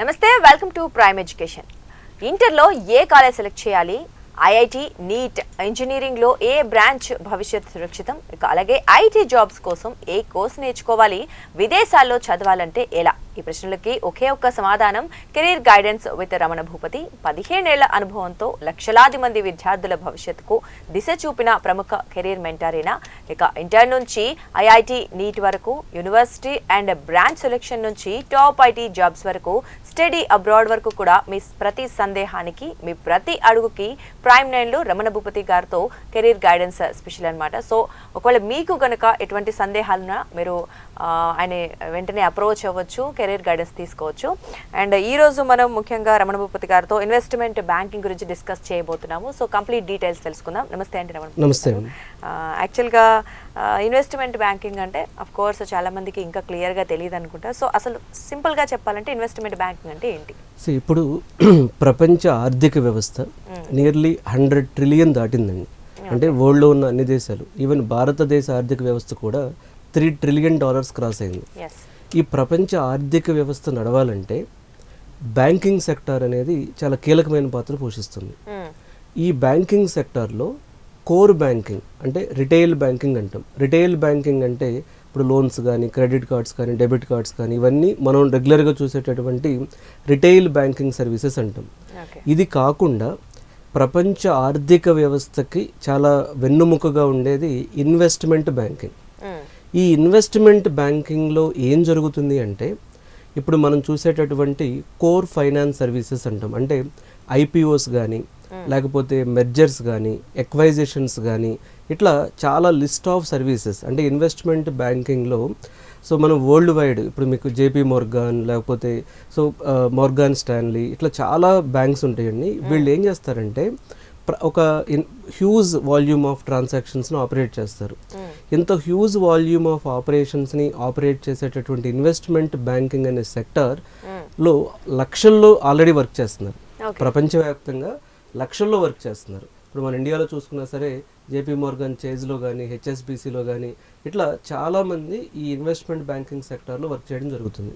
నమస్తే welcome to prime education. ఇంటర్లో ఏ కాలేజ్ సెలెక్ట్ చేయాలి? ఐఐటి నీట్ ఇంజనీరింగ్లో ఏ బ్రాంచ్ భవిష్యత్ సురక్షితం? ఇక అలాగే ఐటీ జాబ్స్ కోసం ఏ కోర్స్ నేర్చుకోవాలి? విదేశాల్లో చదవాలంటే ఎలా? ఈ ప్రశ్నలకి ఒకే ఒక్క సమాధానం career guidance with Ramana Bhupathi పదిహేనేళ్ళ అనుభవంతో లక్షలాది మంది విద్యార్థుల భవిష్యత్తుకు దిశ చూపిన ప్రముఖ కెరీర్ మెంటారేనా? ఇక ఇంటర్ నుంచి ఐఐటి నీట్ వరకు యూనివర్సిటీ అండ్ బ్రాంచ్ సెలెక్షన్ నుంచి టాప్ ఐటీ జాబ్స్ వరకు స్టడీ అబ్రాడ్ వరకు కూడా మీ ప్రతి సందేహానికి మీ ప్రతి అడుగుకి ప్రైమ్ నైన్లో రమణ భూపతి గారితో కెరీర్ గైడెన్స్ స్పెషల్ అనమాట సో ఒకవేళ మీకు గనక ఎటువంటి సందేహాలున్నా మీరు ఆయన వెంటనే అప్రోచ్ అవ్వచ్చు కెరీర్ గైడెన్స్ తీసుకోవచ్చు. అండ్ ఈ రోజు మనం ముఖ్యంగా రమణ భూపతి గారితో ఇన్వెస్ట్మెంట్ బ్యాంకింగ్ గురించి డిస్కస్ చేయబోతున్నాము. సో కంప్లీట్ డీటెయిల్స్ తెలుసుకుందాం. నమస్తే అండి రమణ నమస్తే యాక్చువల్గా ఇన్వెస్ట్మెంట్ బ్యాంకింగ్ అంటే అఫ్ కోర్స్ చాలా మందికి ఇంకా క్లియర్గా తెలియదు అనుకుంటా. సో అసలు సింపుల్గా చెప్పాలంటే ఇన్వెస్ట్మెంట్ బ్యాంకింగ్ అంటే ఏంటి? సో ఇప్పుడు ప్రపంచ ఆర్థిక వ్యవస్థ నియర్లీ హండ్రెడ్ ట్రిలియన్ దాటిందండి. అంటే వరల్డ్లో ఉన్న అన్ని దేశాలు ఈవెన్ భారతదేశ ఆర్థిక వ్యవస్థ కూడా త్రీ ట్రిలియన్ డాలర్స్ క్రాస్ అయింది. ఈ ప్రపంచ ఆర్థిక వ్యవస్థ నడవాలంటే బ్యాంకింగ్ సెక్టార్ అనేది చాలా కీలకమైన పాత్ర పోషిస్తుంది. ఈ బ్యాంకింగ్ సెక్టార్లో కోర్ బ్యాంకింగ్ అంటే రిటైల్ బ్యాంకింగ్ అంటాం. రిటైల్ బ్యాంకింగ్ అంటే ఇప్పుడు లోన్స్ కానీ క్రెడిట్ కార్డ్స్ కానీ డెబిట్ కార్డ్స్ కానీ ఇవన్నీ మనం రెగ్యులర్గా చూసేటటువంటి రిటైల్ బ్యాంకింగ్ సర్వీసెస్ అంటాం. ఇది కాకుండా ప్రపంచ ఆర్థిక వ్యవస్థకి చాలా వెన్నుముకగా ఉండేది ఇన్వెస్ట్మెంట్ బ్యాంకింగ్. ఈ ఇన్వెస్ట్మెంట్ బ్యాంకింగ్లో ఏం జరుగుతుంది అంటే ఇప్పుడు మనం చూసేటటువంటి కోర్ ఫైనాన్స్ సర్వీసెస్ అంటాం. అంటే ఐపీఓస్ కానీ లేకపోతే మెర్జర్స్ కానీ ఎక్వైజేషన్స్ కానీ ఇట్లా చాలా లిస్ట్ ఆఫ్ సర్వీసెస్. అంటే ఇన్వెస్ట్మెంట్ బ్యాంకింగ్లో సో మనం వరల్డ్ వైడ్ ఇప్పుడు మీకు జేపీ మోర్గాన్ లేకపోతే సో మోర్గాన్ స్టాన్లీ ఇట్లా చాలా బ్యాంక్స్ ఉంటాయండి. వీళ్ళు ఏం చేస్తారంటే ఒక హ్యూజ్ వాల్యూమ్ ఆఫ్ ట్రాన్సాక్షన్స్ని ఆపరేట్ చేస్తారు. ఇంత హ్యూజ్ వాల్యూమ్ ఆఫ్ ఆపరేషన్స్ని ఆపరేట్ చేసేటటువంటి ఇన్వెస్ట్మెంట్ బ్యాంకింగ్ అనే సెక్టార్లో లక్షల్లో ఆల్రెడీ వర్క్ చేస్తున్నారు. ప్రపంచవ్యాప్తంగా లక్షల్లో వర్క్ చేస్తున్నారు. ఇప్పుడు మన ఇండియాలో చూసుకున్నా సరే జేపీ మోర్గన్ చేజ్లో కానీ హెచ్ఎస్బిసిలో కానీ ఇట్లా చాలామంది ఈ ఇన్వెస్ట్మెంట్ బ్యాంకింగ్ సెక్టార్లో వర్క్ చేయడం జరుగుతుంది.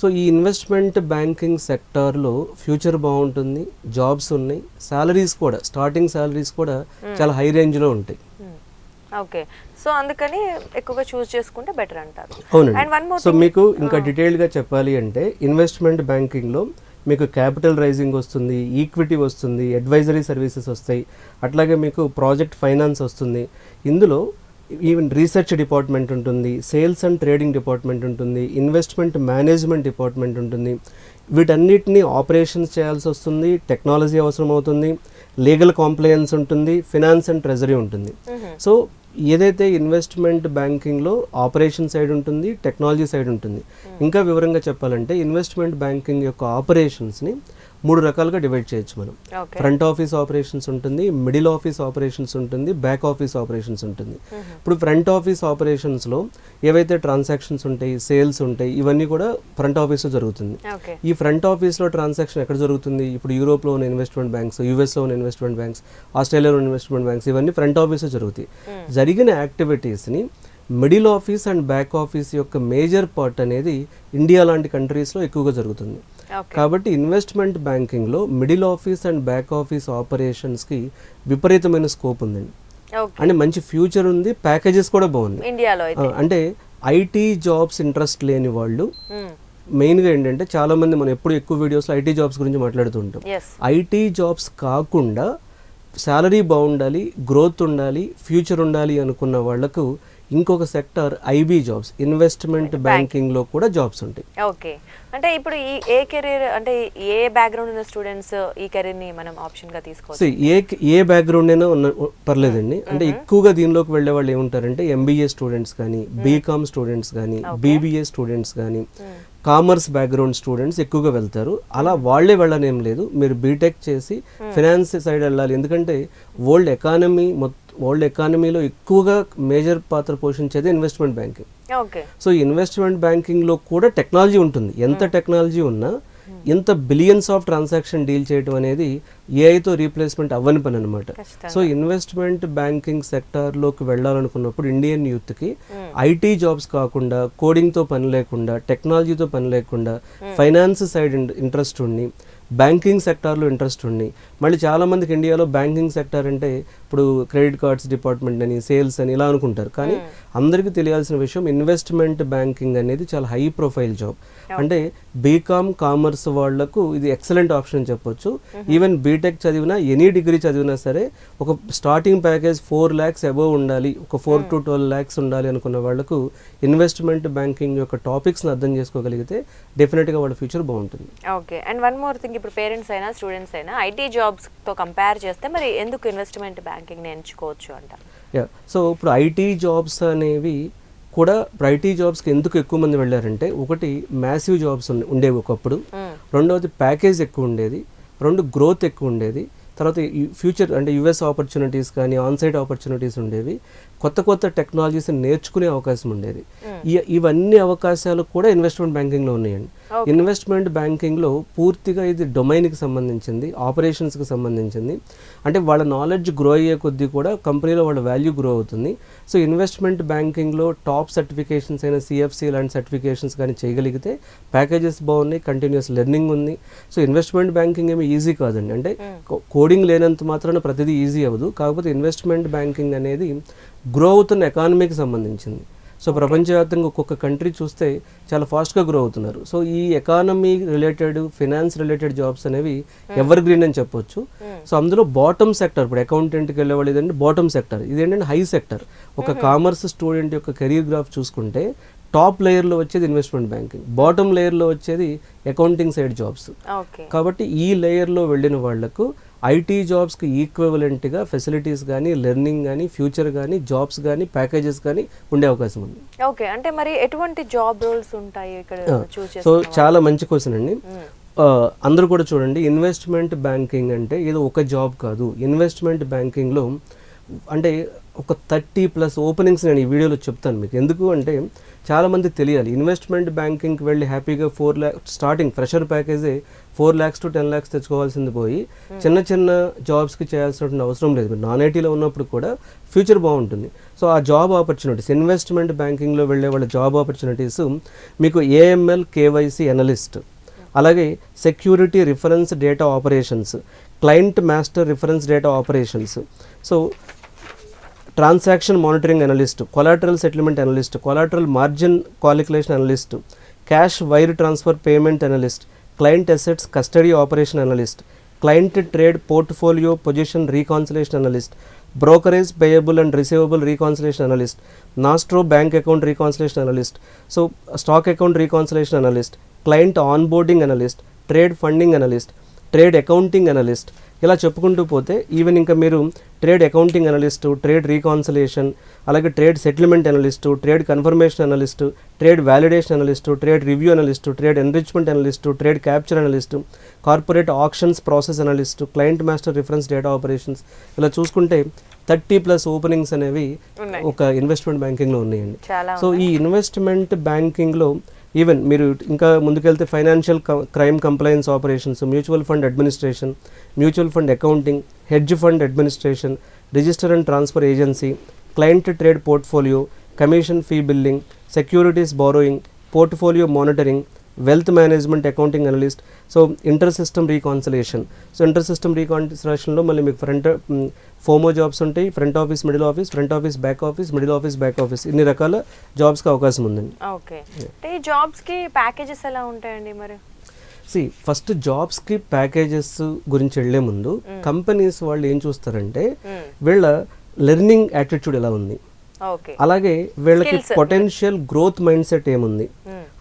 సో ఈ ఇన్వెస్ట్మెంట్ బ్యాంకింగ్ సెక్టార్లో ఫ్యూచర్ బాగుంటుంది జాబ్స్ ఉన్నాయి సాలరీస్ కూడా స్టార్టింగ్ సాలరీస్ కూడా చాలా హై రేంజ్లో ఉంటాయి. ఓకే. సో అందుకని ఎక్కువగా చూస్ చేసుకుంటే బెటర్ అంటారు. అవునండి. సో మీకు ఇంకా డీటెయిల్గా చెప్పాలి అంటే ఇన్వెస్ట్మెంట్ బ్యాంకింగ్లో మీకు క్యాపిటల్ రైజింగ్ వస్తుంది ఈక్విటీ వస్తుంది అడ్వైజరీ సర్వీసెస్ వస్తాయి అట్లాగే మీకు ప్రాజెక్ట్ ఫైనాన్స్ వస్తుంది. ఇందులో ఈవెన్ రీసెర్చ్ డిపార్ట్మెంట్ ఉంటుంది సేల్స్ అండ్ ట్రేడింగ్ డిపార్ట్మెంట్ ఉంటుంది ఇన్వెస్ట్మెంట్ మేనేజ్మెంట్ డిపార్ట్మెంట్ ఉంటుంది. వీటన్నిటిని ఆపరేషన్స్ చేయాల్సి వస్తుంది టెక్నాలజీ అవసరం అవుతుంది లీగల్ కాంప్లయన్స్ ఉంటుంది ఫినాన్స్ అండ్ ట్రెజరీ ఉంటుంది. సో ఏదైతే ఇన్వెస్ట్మెంట్ బ్యాంకింగ్లో ఆపరేషన్ సైడ్ ఉంటుంది టెక్నాలజీ సైడ్ ఉంటుంది. ఇంకా వివరంగా చెప్పాలంటే ఇన్వెస్ట్మెంట్ బ్యాంకింగ్ యొక్క ఆపరేషన్స్ని మూడు రకాలుగా డివైడ్ చేయొచ్చు మనం. ఫ్రంట్ ఆఫీస్ ఆపరేషన్స్ ఉంటుంది మిడిల్ ఆఫీస్ ఆపరేషన్స్ ఉంటుంది బ్యాక్ ఆఫీస్ ఆపరేషన్స్ ఉంటుంది. ఇప్పుడు ఫ్రంట్ ఆఫీస్ ఆపరేషన్స్లో ఏవైతే ట్రాన్సాక్షన్స్ ఉంటాయి సేల్స్ ఉంటాయి ఇవన్నీ కూడా ఫ్రంట్ ఆఫీస్లో జరుగుతుంది. ఈ ఫ్రంట్ ఆఫీస్లో ట్రాన్సాక్షన్ ఎక్కడ జరుగుతుంది? ఇప్పుడు యూరోప్లో ఉన్న ఇన్వెస్ట్మెంట్ బ్యాంక్స్ యూఎస్లో ఉన్న ఇన్వెస్ట్మెంట్ బ్యాంక్స్ ఆస్ట్రేలియాలో ఉన్న ఇన్వెస్ట్మెంట్ బ్యాంక్స్ ఇవన్నీ ఫ్రంట్ ఆఫీస్లో జరుగుతాయి. జరిగిన యాక్టివిటీస్ని middle office and back office యొక్క మేజర్ పార్ట్ అనేది ఇండియా లాంటి కంట్రీస్లో ఎక్కువగా జరుగుతుంది. కాబట్టి ఇన్వెస్ట్మెంట్ బ్యాంకింగ్లో middle office and back office ఆపరేషన్స్కి విపరీతమైన స్కోప్ ఉందండి అంటే మంచి ఫ్యూచర్ ఉంది ప్యాకేజెస్ కూడా ఇండియాలో అయితే. అంటే ఐటీ జాబ్స్ ఇంట్రెస్ట్ లేని వాళ్ళు మ్మ్. మెయిన్గా ఏంటంటే చాలా మంది మనం ఎప్పుడు ఎక్కువ వీడియోస్లో ఐటీ జాబ్స్ గురించి మాట్లాడుతూ ఉంటాం. ఎస్ ఐటీ జాబ్స్ కాకుండా శాలరీ బాగుండాలి గ్రోత్ ఉండాలి ఫ్యూచర్ ఉండాలి అనుకున్న వాళ్ళకు ఇంకొక సెక్టర్ ఐబీ జాబ్స్ ఇన్వెస్ట్మెంట్ బ్యాంకింగ్లో కూడా జాబ్స్ ఉంటాయి. ఓకే. అంటే ఇప్పుడు ఈ ఏ కెరీర్ అంటే ఏ బ్యాక్గ్రౌండ్ ఉన్న స్టూడెంట్స్ ఈ కెరీర్ని మనం ఆప్షన్గా తీసుకోవచ్చు? ఏ ఏ బ్యాక్గ్రౌండ్ అయినా ఉన్న పర్లేదండి. అంటే ఎక్కువగా దీనిలోకి వెళ్ళే వాళ్ళు ఏముంటారంటే ఎంబీఏ స్టూడెంట్స్ కానీ బీకామ్ స్టూడెంట్స్ కానీ బీబీఏ స్టూడెంట్స్ కానీ కామర్స్ బ్యాక్గ్రౌండ్ స్టూడెంట్స్ ఎక్కువగా వెళ్తారు. అలా వాళ్ళే వెళ్ళనేం లేదు. మీరు బీటెక్ చేసి ఫినాన్స్ సైడ్ వెళ్ళాలి. ఎందుకంటే వరల్డ్ ఎకానమీ మొత్తం వరల్డ్ ఎకానమీలో ఎక్కువగా మేజర్ పాత్ర పోషించేది ఇన్వెస్ట్మెంట్ బ్యాంకింగ్. సో ఇన్వెస్ట్మెంట్ బ్యాంకింగ్లో కూడా టెక్నాలజీ ఉంటుంది. ఎంత టెక్నాలజీ ఉన్నా ఇంత బిలియన్స్ ఆఫ్ ట్రాన్సాక్షన్ డీల్ చేయడం అనేది ఏఐతో రీప్లేస్మెంట్ అవ్వని పని అనమాట. సో ఇన్వెస్ట్మెంట్ బ్యాంకింగ్ సెక్టార్లోకి వెళ్ళాలనుకున్నప్పుడు ఇండియన్ యూత్కి ఐటీ జాబ్స్ కాకుండా కోడింగ్తో పని లేకుండా టెక్నాలజీతో పని లేకుండా ఫైనాన్స్ సైడ్ ఇంట్రెస్ట్ ఉండి బ్యాంకింగ్ సెక్టార్లో ఇంట్రెస్ట్ ఉండి మళ్ళీ చాలామందికి ఇండియాలో బ్యాంకింగ్ సెక్టార్ అంటే ఇప్పుడు క్రెడిట్ కార్డ్స్ డిపార్ట్మెంట్ అని సేల్స్ అని ఇలా అనుకుంటారు. కానీ అందరికీ తెలియాల్సిన విషయం ఇన్వెస్ట్మెంట్ బ్యాంకింగ్ అనేది చాలా హై ప్రొఫైల్ జాబ్. అంటే బీకామ్ కామర్స్ వాళ్ళకు ఇది ఎక్సలెంట్ ఆప్షన్ చెప్పొచ్చు. ఈవెన్ బీటెక్ చదివినా ఎనీ డిగ్రీ చదివినా సరే ఒక starting package four lakhs above ఉండాలి. ఒక ఫోర్ టు ట్వెల్వ్ ల్యాక్స్ ఉండాలి అనుకున్న వాళ్ళకు ఇన్వెస్ట్మెంట్ బ్యాంకింగ్ యొక్క టాపిక్స్ని అర్థం చేసుకోగలిగితే డెఫినెట్గా వాళ్ళ ఫ్యూచర్ బాగుంటుంది. Okay. And one more thing ఇప్పుడు పేరెంట్స్ అయినా స్టూడెంట్స్ అయినా ఐటీ జాబ్స్తో కంపేర్ చేస్తే మరి ఎందుకు ఇన్వెస్ట్మెంట్ బ్యాంకింగ్ని ఎంచుకోవచ్చు అంట? సో ఇప్పుడు ఐటీ జాబ్స్ అనేవి కూడా ఇప్పుడు ఐటీ జాబ్స్కి ఎందుకు ఎక్కువ మంది వెళ్ళారంటే ఒకటి మ్యాసివ్ జాబ్స్ ఉండే- ఉండేవి ఒకప్పుడు. రెండవది ప్యాకేజ్ ఎక్కువ ఉండేది. రెండు గ్రోత్ ఎక్కువ ఉండేది. తర్వాత ఫ్యూచర్ అంటే యుఎస్ ఆపర్చునిటీస్ కానీ ఆన్సైట్ ఆపర్చునిటీస్ ఉండేవి. కొత్త కొత్త టెక్నాలజీస్ నేర్చుకునే అవకాశం ఉండేది. ఈ- ఇవన్నీ అవకాశాలు కూడా ఇన్వెస్ట్మెంట్ బ్యాంకింగ్లో ఉన్నాయండి. ఇన్వెస్ట్మెంట్ బ్యాంకింగ్లో పూర్తిగా ఇది డొమైన్కి సంబంధించింది ఆపరేషన్స్కి సంబంధించింది. అంటే వాళ్ళ నాలెడ్జ్ గ్రో అయ్యే కొద్దీ కూడా కంపెనీలో వాళ్ళ వాల్యూ గ్రో అవుతుంది. సో ఇన్వెస్ట్మెంట్ బ్యాంకింగ్లో టాప్ సర్టిఫికేషన్స్ అయిన సిఎఫ్సి లాంటి సర్టిఫికేషన్స్ కానీ చేయగలిగితే ప్యాకేజెస్ బాగున్నాయి కంటిన్యూస్ లెర్నింగ్ ఉంది. సో ఇన్వెస్ట్మెంట్ బ్యాంకింగ్ ఏమి ఈజీ కాదండి. అంటే కోడింగ్ లేనంత మాత్రాన ప్రతిదీ ఈజీ అవ్వదు. కాకపోతే ఇన్వెస్ట్మెంట్ బ్యాంకింగ్ అనేది గ్రో అవుతున్న ఎకానమీకి సంబంధించింది. సో ప్రపంచవ్యాప్తంగా ఒక్కొక్క కంట్రీ చూస్తే చాలా ఫాస్ట్గా గ్రో అవుతున్నారు. సో ఈ economy related finance related jobs అనేవి ఎవర్ గ్రీన్ అని చెప్పొచ్చు. సో అందులో బాటమ్ సెక్టర్ ఇప్పుడు అకౌంటెంట్కి వెళ్ళేవాళ్ళు ఇదంటే బాటమ్ సెక్టర్ ఇదేంటంటే హై సెక్టర్ ఒక కామర్స్ స్టూడెంట్ యొక్క కెరీర్ గ్రాఫ్ చూసుకుంటే టాప్ లేయర్లో వచ్చేది ఇన్వెస్ట్మెంట్ బ్యాంకింగ్ బాటమ్ లేయర్లో వచ్చేది అకౌంటింగ్ సైడ్ జాబ్స్ కాబట్టి ఈ లేయర్లో వెళ్ళిన వాళ్ళకు ఐటీ జాబ్స్కి ఈక్వలెంట్గా ఫెసిలిటీస్ కానీ లెర్నింగ్ కానీ ఫ్యూచర్ కానీ జాబ్స్ కానీ ప్యాకేజెస్ కానీ ఉండే అవకాశం ఉంది. ఓకే. అంటే మరి ఎటువంటి జాబ్ రోల్స్ ఉంటాయి ఇక్కడ సో చాలా మంచి క్వశ్చన్ అండి. అందరూ కూడా చూడండి ఇన్వెస్ట్మెంట్ బ్యాంకింగ్ అంటే ఏదో ఒక జాబ్ కాదు. ఇన్వెస్ట్మెంట్ బ్యాంకింగ్లో అంటే ఒక థర్టీ ప్లస్ ఓపెనింగ్స్ నేను ఈ వీడియోలో చెప్తాను మీకు. ఎందుకు అంటే చాలామంది తెలియాలి. ఇన్వెస్ట్మెంట్ బ్యాంకింగ్కి వెళ్ళి హ్యాపీగా four lakh starting fresher ప్యాకేజే four lakhs to ten lakhs తెచ్చుకోవాల్సింది పోయి చిన్న చిన్న జాబ్స్కి చేయాల్సిన అవసరం లేదు. మీరు నాన్ ఐటీలో ఉన్నప్పుడు కూడా ఫ్యూచర్ బాగుంటుంది. సో ఆ జాబ్ ఆపర్చునిటీస్ ఇన్వెస్ట్మెంట్ బ్యాంకింగ్లో వెళ్ళే వాళ్ళ జాబ్ ఆపర్చునిటీస్ మీకు ఏఎంఎల్ కేవైసీ అనలిస్ట్ అలాగే security reference data operations client master reference data operations. So transaction monitoring analyst collateral settlement analyst collateral margin calculation analyst cash wire transfer payment analyst client assets custody operation analyst client trade portfolio position reconciliation analyst brokerage payable and receivable reconciliation analyst nostro bank account reconciliation analyst so stock account reconciliation analyst client onboarding analyst trade funding analyst trade accounting analyst. ఇలా చెప్పుకుంటూ పోతే even ఇంకా మీరు trade accounting analyst trade reconciliation అలాగే trade settlement analyst trade confirmation analyst trade validation analyst trade review analyst trade enrichment analyst trade capture analyst corporate options process analyst client master reference data operations ఇలా చూసుకుంటే thirty plus openings అనేవి. ఒక investment బ్యాంకింగ్లో ఉన్నాయండి. So ఈ investment బ్యాంకింగ్లో even మీరు ఇంకా ముందుకెళ్తే financial crime compliance operations mutual fund administration mutual fund accounting hedge fund administration register and transfer agency client trade portfolio commission fee billing securities borrowing portfolio monitoring wealth management accounting analyst so inter system reconciliation so inter system రీకాన్సిలేషన్లో మళ్ళీ మీకు front FOMO jobs ఉంటాయి. Front office middle office front office back office middle office back office ఇన్ని రకాల జాబ్స్కి అవకాశం ఉందండి. Okay. ఈ జాబ్స్కి ప్యాకేజెస్ ఎలా ఉంటాయండి మరి? సి ఫస్ట్ జాబ్స్కి ప్యాకేజెస్ గురించి వెళ్ళే ముందు కంపెనీస్ వాళ్ళు ఏం చూస్తారంటే వీళ్ళ లెర్నింగ్ యాటిట్యూడ్ ఎలా ఉంది? అలాగే వీళ్ళకి. పొటెన్షియల్ గ్రోత్ మైండ్ సెట్ ఏముంది?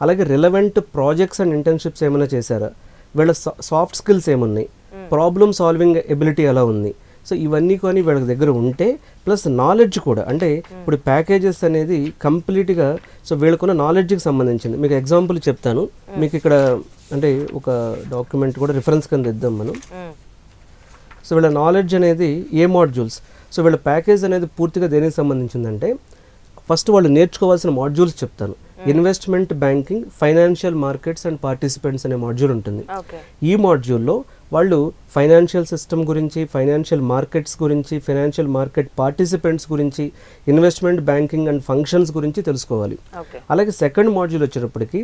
అలాగే రిలవెంట్ ప్రాజెక్ట్స్ అండ్ ఇంటర్న్షిప్స్ ఏమైనా చేశారా? వీళ్ళ సాఫ్ట్ స్కిల్స్ ఏమున్నాయి ప్రాబ్లమ్ సాల్వింగ్ ఎబిలిటీ ఎలా ఉంది? సో ఇవన్నీ కొని వీళ్ళ దగ్గర ఉంటే ప్లస్ నాలెడ్జ్ కూడా. అంటే ఇప్పుడు ప్యాకేజెస్ అనేది కంప్లీట్గా సో వీళ్ళకున్న నాలెడ్జ్కి సంబంధించింది. మీకు ఎగ్జాంపుల్ చెప్తాను. మీకు ఇక్కడ అంటే ఒక డాక్యుమెంట్ కూడా రిఫరెన్స్ కింద ఇద్దాం మనం. సో వీళ్ళ నాలెడ్జ్ అనేది ఏ మాడ్యూల్స్ సో వీళ్ళ ప్యాకేజ్ అనేది పూర్తిగా దేనికి సంబంధించిందంటే ఫస్ట్ వాళ్ళు నేర్చుకోవాల్సిన మాడ్యూల్స్ చెప్తాను investment banking financial markets and participants అనే మాడ్యూల్ ఉంటుంది. ఈ మాడ్యూల్లో వాళ్ళు ఫైనాన్షియల్ సిస్టమ్ గురించి ఫైనాన్షియల్ మార్కెట్స్ గురించి ఫైనాన్షియల్ మార్కెట్ పార్టిసిపెంట్స్ గురించి ఇన్వెస్ట్మెంట్ బ్యాంకింగ్ అండ్ ఫంక్షన్స్ గురించి తెలుసుకోవాలి. అలాగే సెకండ్ మాడ్యూల్ వచ్చేటప్పటికి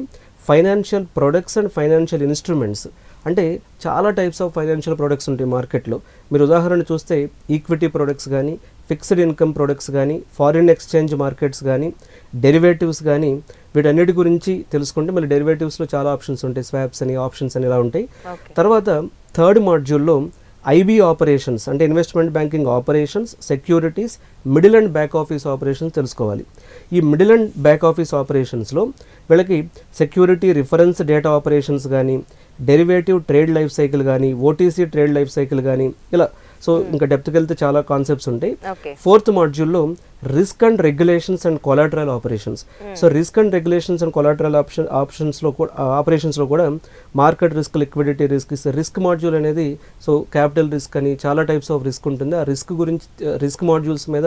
financial products and financial instruments. అంటే చాలా టైప్స్ ఆఫ్ ఫైనాన్షియల్ ప్రొడక్ట్స్ ఉంటాయి మార్కెట్లో మీరు ఉదాహరణ చూస్తే ఈక్విటీ ప్రొడక్ట్స్ కానీ ఫిక్స్డ్ ఇన్కమ్ ప్రొడక్ట్స్ కానీ ఫారిన్ ఎక్స్చేంజ్ మార్కెట్స్ కానీ డెరివేటివ్స్ కానీ వీటన్నిటి గురించి తెలుసుకుంటే మళ్ళీ డెరివేటివ్స్లో చాలా ఆప్షన్స్ ఉంటాయి. స్వాప్స్ అని ఆప్షన్స్ అని ఇలా ఉంటాయి. తర్వాత థర్డ్ మాడ్యూల్లో ఐబీ ఆపరేషన్స్ అంటే investment banking operations securities middle and back office operations తెలుసుకోవాలి. ఈ మిడిల్ అండ్ బ్యాక్ ఆఫీస్ ఆపరేషన్స్లో వీళ్ళకి సెక్యూరిటీ రిఫరెన్స్ డేటా ఆపరేషన్స్ కానీ డెరివేటివ్ ట్రేడ్ లైఫ్ సైకిల్ కానీ ఓటీసీ ట్రేడ్ లైఫ్ సైకిల్ కానీ ఇలా సో ఇంకా డెప్త్కి వెళ్తే చాలా కాన్సెప్ట్స్ ఉంటాయి. ఫోర్త్ మాడ్యూల్లో risk and regulations and collateral operations so risk and regulations and collateral option ఆప్షన్స్లో కూడా ఆపరేషన్స్లో కూడా market risk liquidity risk risk module అనేది సో క్యాపిటల్ రిస్క్ అని చాలా టైప్స్ ఆఫ్ రిస్క్ ఉంటుంది ఆ రిస్క్ గురించి రిస్క్ మాడ్యూల్స్ మీద